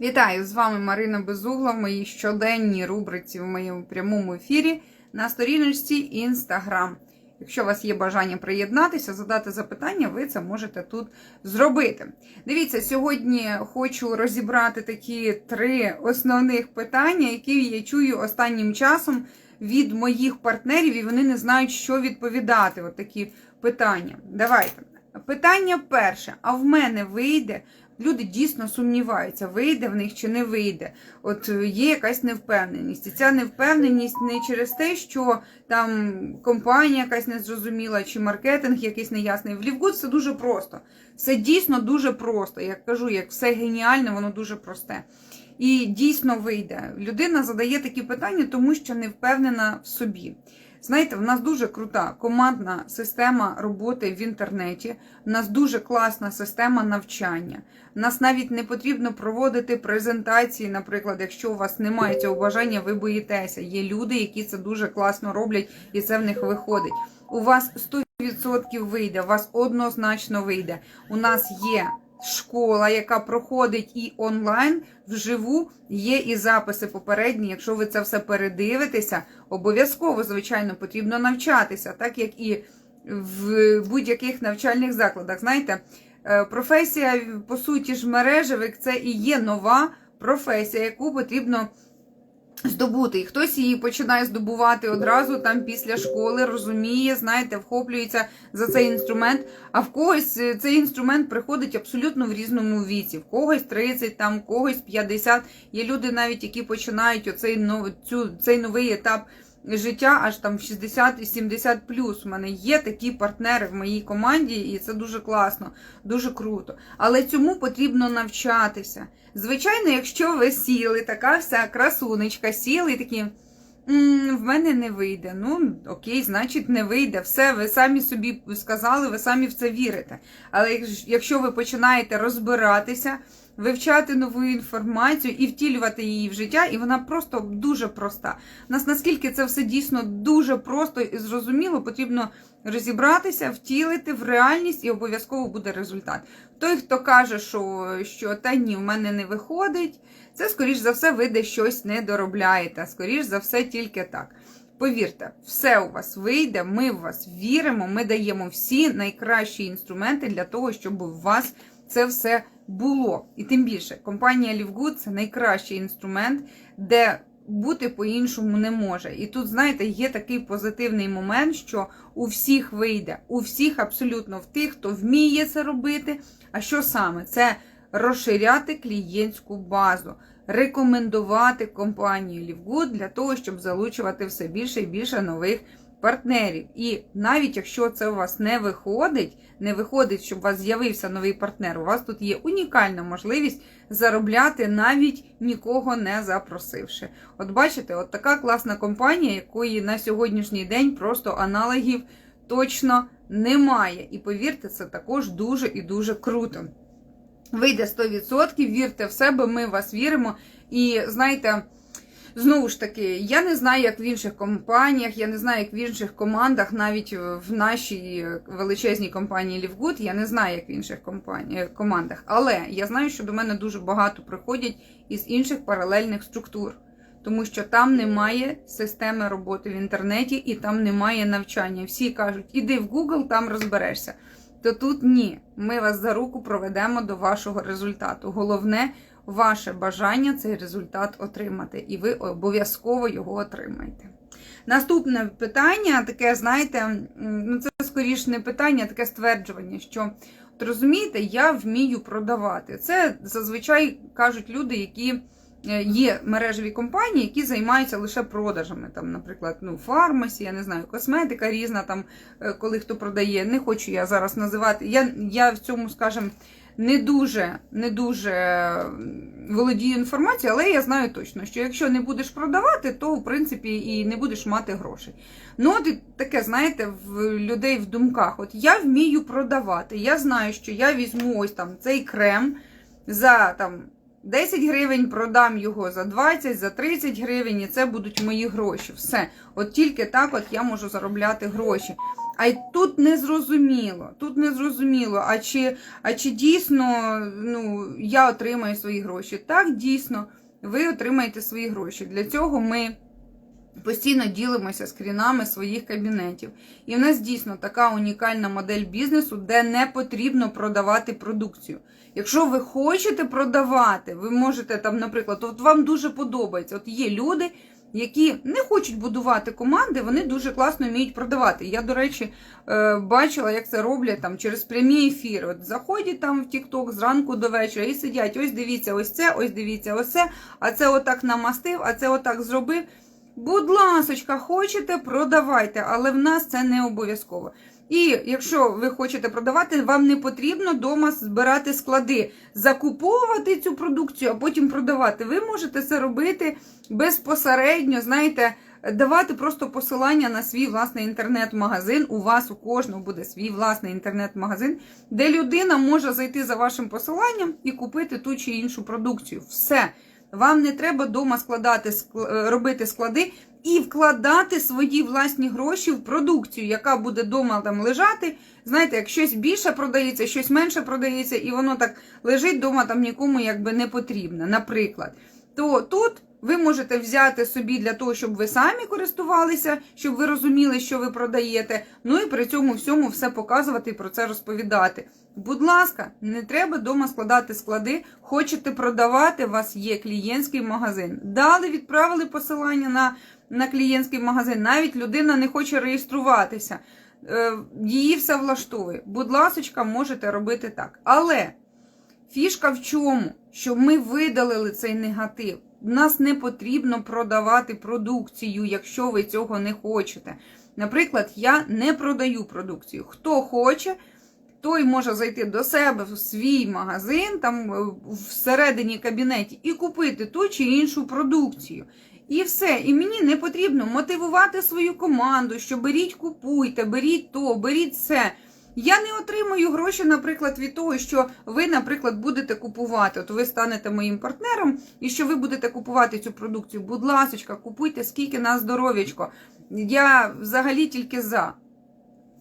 Вітаю! З вами Марина Безугла в моїй щоденній рубриці в моєму прямому ефірі на сторіночці Інстаграм. Якщо у вас є бажання приєднатися, задати запитання, ви це можете тут зробити. Дивіться, сьогодні хочу розібрати такі три основних питання, які я чую останнім часом від моїх партнерів, і вони не знають, що відповідати. От такі питання. Давайте. Питання перше: а в мене вийде? Люди дійсно сумніваються, вийде в них чи не вийде. От е, є якась невпевненість. І ця невпевненість не через те, що там компанія якась незрозуміла, чи маркетинг якийсь неясний. В Лівгуд все дуже просто. Все дійсно дуже просто. Як кажу, як все геніальне, воно дуже просте. І дійсно вийде. Людина задає такі питання, тому що не впевнена в собі. Знаєте, в нас дуже крута командна система роботи в інтернеті. У нас дуже класна система навчання. У нас навіть не потрібно проводити презентації, наприклад, якщо у вас немає цього бажання, ви боїтеся. Є люди, які це дуже класно роблять, і це в них виходить. У вас 100% вийде, у вас однозначно вийде. У нас є школа, яка проходить і онлайн вживу. Є і записи попередні. Якщо ви це все передивитеся, обов'язково, звичайно, потрібно навчатися, так як і в будь-яких навчальних закладах. Знаєте, е, професія, по суті ж, мережевик це і є нова професія, яку потрібно. Здобути, і хтось її починає здобувати одразу там після школи, розуміє, знаєте, вхоплюється за цей інструмент. А в когось е, цей інструмент приходить абсолютно в різному віці. В когось 30, там, в когось 50. Є люди навіть, які починають оцей цю, цей новий етап життя аж там в 60 і 70 плюс. У мене є такі партнери в моїй команді, і це дуже класно, дуже круто. Але цьому потрібно навчатися. Звичайно, якщо ви сіли, така вся красунечка, сіли і такі. «М, В мене не вийде. Ну, окей, значить, не вийде. Все, ви самі собі сказали, ви самі в це вірите. Але якщо ви починаєте розбиратися, вивчати нову інформацію і втілювати її в життя, і вона просто дуже проста. Нас наскільки це все дійсно дуже просто і зрозуміло, потрібно розібратися, втілити в реальність, і обов'язково буде результат. Той, хто каже, що, що та ні, в мене не виходить, це, скоріш за все, ви десь щось не доробляєте. Скоріш за все, тільки так. Повірте, все у вас вийде, ми в вас віримо, ми даємо всі найкращі інструменти для того, щоб у вас це все було. І тим більше, компанія Livgood – це найкращий інструмент, де бути по-іншому не може. І тут, знаєте, є такий позитивний момент, що у всіх вийде, у всіх абсолютно в тих, хто вміє це робити. А що саме? Це розширяти клієнтську базу, рекомендувати компанію Livgood для того, щоб залучувати все більше і більше нових партнерів. І навіть якщо це у вас не виходить, не виходить, щоб у вас з'явився новий партнер, у вас тут є унікальна можливість заробляти навіть нікого не запросивши. От бачите, от така класна компанія, якої на сьогоднішній день просто аналогів точно немає. І повірте, це також дуже і дуже круто. Вийде 100%, вірте в себе, ми в вас віримо. І знаєте, знову ж таки, я не знаю, як в інших компаніях, я не знаю, як в інших командах, навіть в нашій величезній компанії Livgood, я не знаю, як в інших компані... командах. Але я знаю, що до мене дуже багато приходять із інших паралельних структур. Тому що там немає системи роботи в інтернеті і там немає навчання. Всі кажуть, іди в Google, там розберешся. То тут ні. Ми вас за руку проведемо до вашого результату. Головне ваше бажання цей результат отримати, і ви обов'язково його отримаєте. Наступне питання, таке, знаєте, ну це скоріш не питання, а таке стверджування, що от розумієте, я вмію продавати. Це зазвичай кажуть люди, які е, є мережеві компанії, які займаються лише продажами. Там, наприклад, ну, фармасі, я не знаю, косметика різна, там, е, коли хто продає. Не хочу я зараз називати. Я, я в цьому, скажімо, не дуже, не дуже володію інформацією, але я знаю точно, що якщо не будеш продавати, то в принципі і не будеш мати грошей. Ну, от таке, знаєте, в людей в думках. От я вмію продавати. Я знаю, що я візьму ось там цей крем за там. 10 гривень продам його за 20, за 30 гривень, і це будуть мої гроші. Все. От тільки так от я можу заробляти гроші. А й тут не зрозуміло. Тут не зрозуміло, а чи, а чи дійсно ну, я отримаю свої гроші? Так, дійсно, ви отримаєте свої гроші. Для цього ми постійно ділимося скрінами своїх кабінетів. І в нас дійсно така унікальна модель бізнесу, де не потрібно продавати продукцію. Якщо ви хочете продавати, ви можете там, наприклад, от вам дуже подобається. От є люди, які не хочуть будувати команди, вони дуже класно вміють продавати. Я, до речі, е, бачила, як це роблять там через прямі ефіри. От заходять там в Тікток зранку до вечора і сидять. Ось дивіться, ось це, ось дивіться, ось це, а це отак намастив, а це отак зробив. Будь ласочка, хочете, продавайте, але в нас це не обов'язково. І якщо ви хочете продавати, вам не потрібно вдома збирати склади, закуповувати цю продукцію, а потім продавати. Ви можете це робити безпосередньо, знаєте, давати просто посилання на свій власний інтернет-магазин. У вас у кожного буде свій власний інтернет-магазин, де людина може зайти за вашим посиланням і купити ту чи іншу продукцію. Все. Вам не треба вдома складати, ск- робити склади і вкладати свої власні гроші в продукцію, яка буде вдома там лежати. Знаєте, як щось більше продається, щось менше продається, і воно так лежить вдома, там нікому якби не потрібно, наприклад. То тут ви можете взяти собі для того, щоб ви самі користувалися, щоб ви розуміли, що ви продаєте. Ну і при цьому всьому все показувати і про це розповідати. Будь ласка, не треба вдома складати склади. Хочете продавати, у вас є клієнтський магазин. Дали, відправили посилання на, на клієнтський магазин. Навіть людина не хоче реєструватися. Е, Її все влаштовує. Будь ласочка, можете робити так. Але фішка в чому? Що ми видалили цей негатив. Нас не потрібно продавати продукцію, якщо ви цього не хочете. Наприклад, я не продаю продукцію. Хто хоче, той може зайти до себе в свій магазин, там е, всередині кабінеті, і купити ту чи іншу продукцію. І все. І мені не потрібно мотивувати свою команду, що беріть, купуйте, беріть то, беріть це. Я не отримую гроші, наприклад, від того, що ви, наприклад, будете купувати. От ви станете моїм партнером, і що ви будете купувати цю продукцію. Будь ласочка, купуйте скільки на здоров'ячко. Я взагалі тільки за.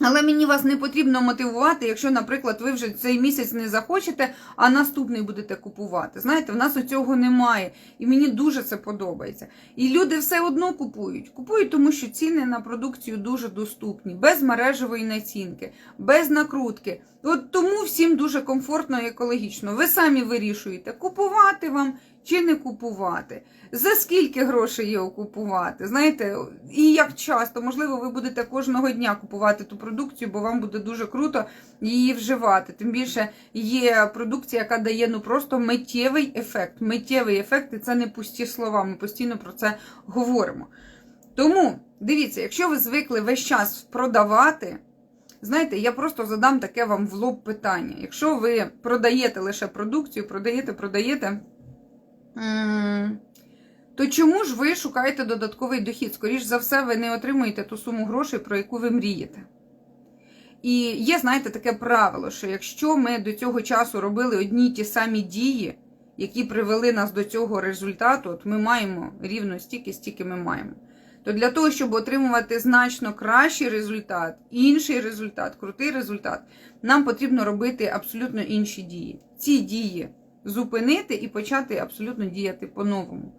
Але мені вас не потрібно мотивувати, якщо, наприклад, ви вже цей місяць не захочете, а наступний будете купувати. Знаєте, в нас у цього немає. І мені дуже це подобається. І люди все одно купують. Купують, тому що ціни на продукцію дуже доступні, без мережевої націнки, без накрутки. От тому всім дуже комфортно і екологічно. Ви самі вирішуєте, купувати вам чи не купувати. За скільки грошей його купувати? Знаєте, і як часто, можливо, ви будете кожного дня купувати ту продукцію, бо вам буде дуже круто її вживати. Тим більше є продукція, яка дає ну просто миттєвий ефект. Миттєвий ефект, і це не пусті слова. Ми постійно про це говоримо. Тому дивіться, якщо ви звикли весь час продавати. Знаєте, я просто задам таке вам в лоб питання. Якщо ви продаєте лише продукцію, продаєте, продаєте, то чому ж ви шукаєте додатковий дохід? Скоріш за все, ви не отримуєте ту суму грошей, про яку ви мрієте. І є, знаєте, таке правило, що якщо ми до цього часу робили одні й ті самі дії, які привели нас до цього результату, от ми маємо рівно стільки, стільки ми маємо. То для того, щоб отримувати значно кращий результат, інший результат, крутий результат, нам потрібно робити абсолютно інші дії. Ці дії зупинити і почати абсолютно діяти по-новому.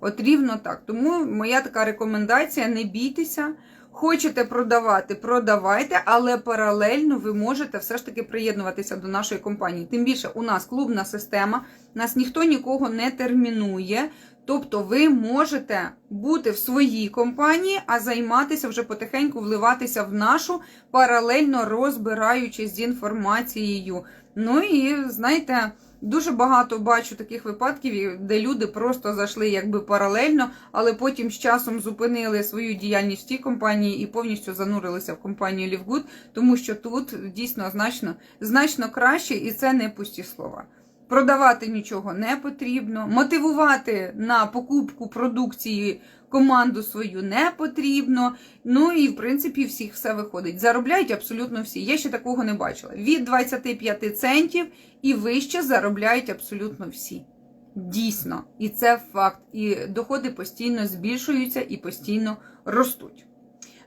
От рівно так. Тому моя така рекомендація: не бійтеся. Хочете продавати, продавайте, але паралельно ви можете все ж таки приєднуватися до нашої компанії. Тим більше у нас клубна система, нас ніхто нікого не термінує. Тобто ви можете бути в своїй компанії, а займатися вже потихеньку вливатися в нашу, паралельно розбираючись з інформацією. Ну і знаєте. Дуже багато бачу таких випадків, де люди просто зайшли якби паралельно, але потім з часом зупинили свою діяльність в тій компанії і повністю занурилися в компанію Лівгуд, тому що тут дійсно значно, значно краще, і це не пусті слова. Продавати нічого не потрібно, мотивувати на покупку продукції команду свою не потрібно. Ну і в принципі всіх все виходить. Заробляють абсолютно всі. Я ще такого не бачила. Від 25 центів і вище заробляють абсолютно всі. Дійсно, і це факт. І доходи постійно збільшуються і постійно ростуть.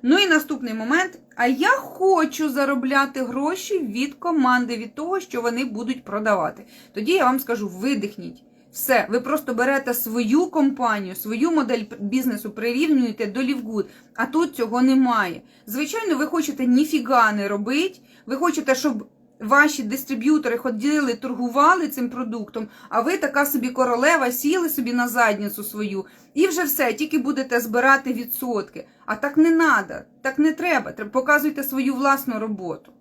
Ну і наступний момент. А я хочу заробляти гроші від команди, від того, що вони будуть продавати. Тоді я вам скажу: видихніть. Все, ви просто берете свою компанію, свою модель бізнесу, прирівнюєте до Лівгуд, а тут цього немає. Звичайно, ви хочете ніфіга не робити, ви хочете, щоб ваші дистриб'ютори ходили, торгували цим продуктом, а ви така собі королева, сіли собі на задницю свою, і вже все, тільки будете збирати відсотки. А так не треба, так не треба. Показуйте свою власну роботу.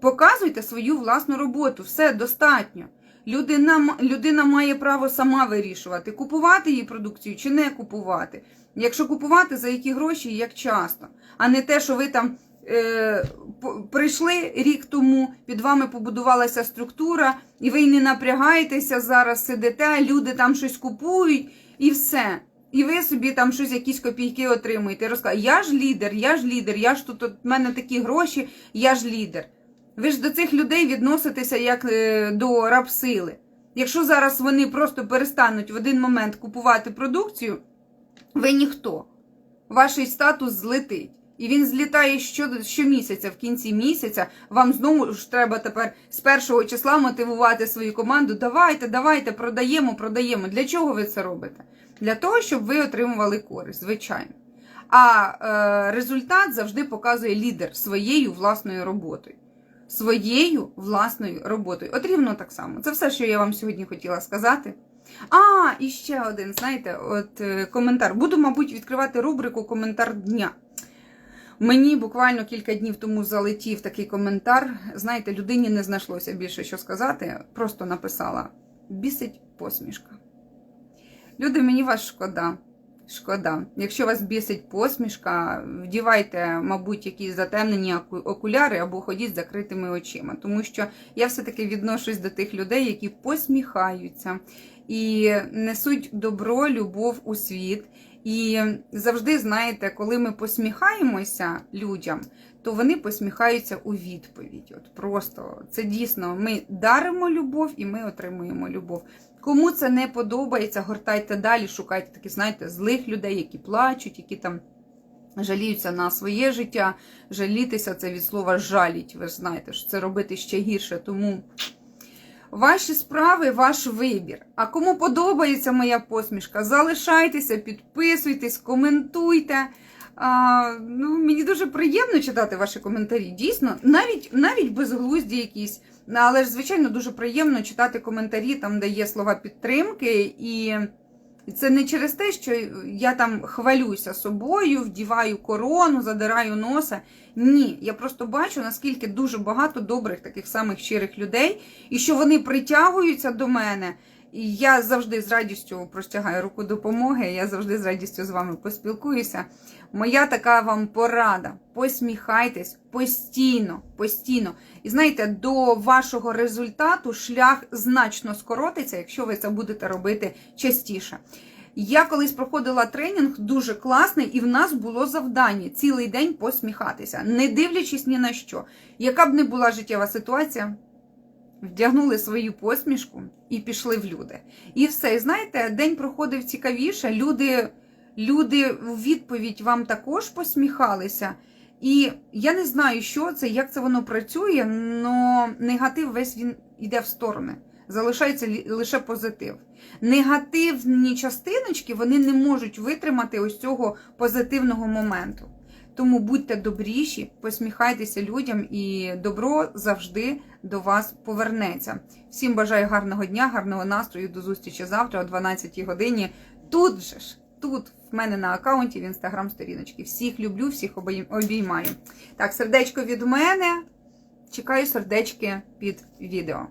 Показуйте свою власну роботу, все достатньо. Людина, людина має право сама вирішувати, купувати її продукцію чи не купувати. Якщо купувати, за які гроші і як часто, а не те, що ви там е, прийшли рік тому, під вами побудувалася структура, і ви не напрягаєтеся зараз, сидите, люди там щось купують і все. І ви собі там щось, якісь копійки отримуєте. Розказуєте, я ж лідер, я ж лідер, я ж тут в мене такі гроші, я ж лідер. Ви ж до цих людей відноситеся як е, до рабсили. Якщо зараз вони просто перестануть в один момент купувати продукцію, ви ніхто. Ваш статус злетить. І він злітає що, щомісяця, в кінці місяця. Вам знову ж треба тепер з першого числа мотивувати свою команду. Давайте, давайте, продаємо, продаємо. Для чого ви це робите? Для того, щоб ви отримували користь, звичайно. А е, результат завжди показує лідер своєю власною роботою. Своєю власною роботою. От рівно так само. Це все, що я вам сьогодні хотіла сказати. А, і ще один, знаєте, от е, коментар. Буду, мабуть, відкривати рубрику Коментар дня. Мені буквально кілька днів тому залетів такий коментар. Знаєте, людині не знайшлося більше що сказати. Просто написала: бісить посмішка. Люди, мені вас шкода. Шкода. Якщо вас бісить посмішка, вдівайте, мабуть, якісь затемнені окуляри або ходіть з закритими очима. Тому що я все-таки відношусь до тих людей, які посміхаються і несуть добро, любов у світ. І завжди, знаєте, коли ми посміхаємося людям, то вони посміхаються у відповідь. От Просто це дійсно ми даримо любов і ми отримуємо любов. Кому це не подобається, гортайте далі, шукайте такі, знаєте, злих людей, які плачуть, які там жаліються на своє життя. Жалітися це від слова жаліть. Ви ж знаєте, що це робити ще гірше. Тому. Ваші справи, ваш вибір. А кому подобається моя посмішка, залишайтеся, підписуйтесь, коментуйте. А, ну, Мені дуже приємно читати ваші коментарі. Дійсно, навіть навіть безглузді якісь. Але ж, звичайно, дуже приємно читати коментарі, там, де є слова підтримки. І це не через те, що я там хвалюся собою, вдіваю корону, задираю носа. Ні, я просто бачу, наскільки дуже багато добрих, таких самих щирих людей, і що вони притягуються до мене. І я завжди з радістю простягаю руку допомоги, я завжди з радістю з вами поспілкуюся. Моя така вам порада: посміхайтесь постійно, постійно. І знаєте, до вашого результату шлях значно скоротиться, якщо ви це будете робити частіше. Я колись проходила тренінг дуже класний, і в нас було завдання цілий день посміхатися, не дивлячись ні на що. Яка б не була життєва ситуація, вдягнули свою посмішку і пішли в люди. І все. Знаєте, день проходив цікавіше. Люди, люди в відповідь вам також посміхалися. І я не знаю, що це, як це воно працює, але негатив весь він йде в сторони залишається лише позитив. Негативні частиночки вони не можуть витримати ось цього позитивного моменту. Тому будьте добріші, посміхайтеся людям, і добро завжди до вас повернеться. Всім бажаю гарного дня, гарного настрою. До зустрічі завтра о 12 годині. Тут же ж, тут в мене на аккаунті в інстаграм сторіночки. Всіх люблю, всіх обіймаю. Так, сердечко від мене. Чекаю сердечки під відео.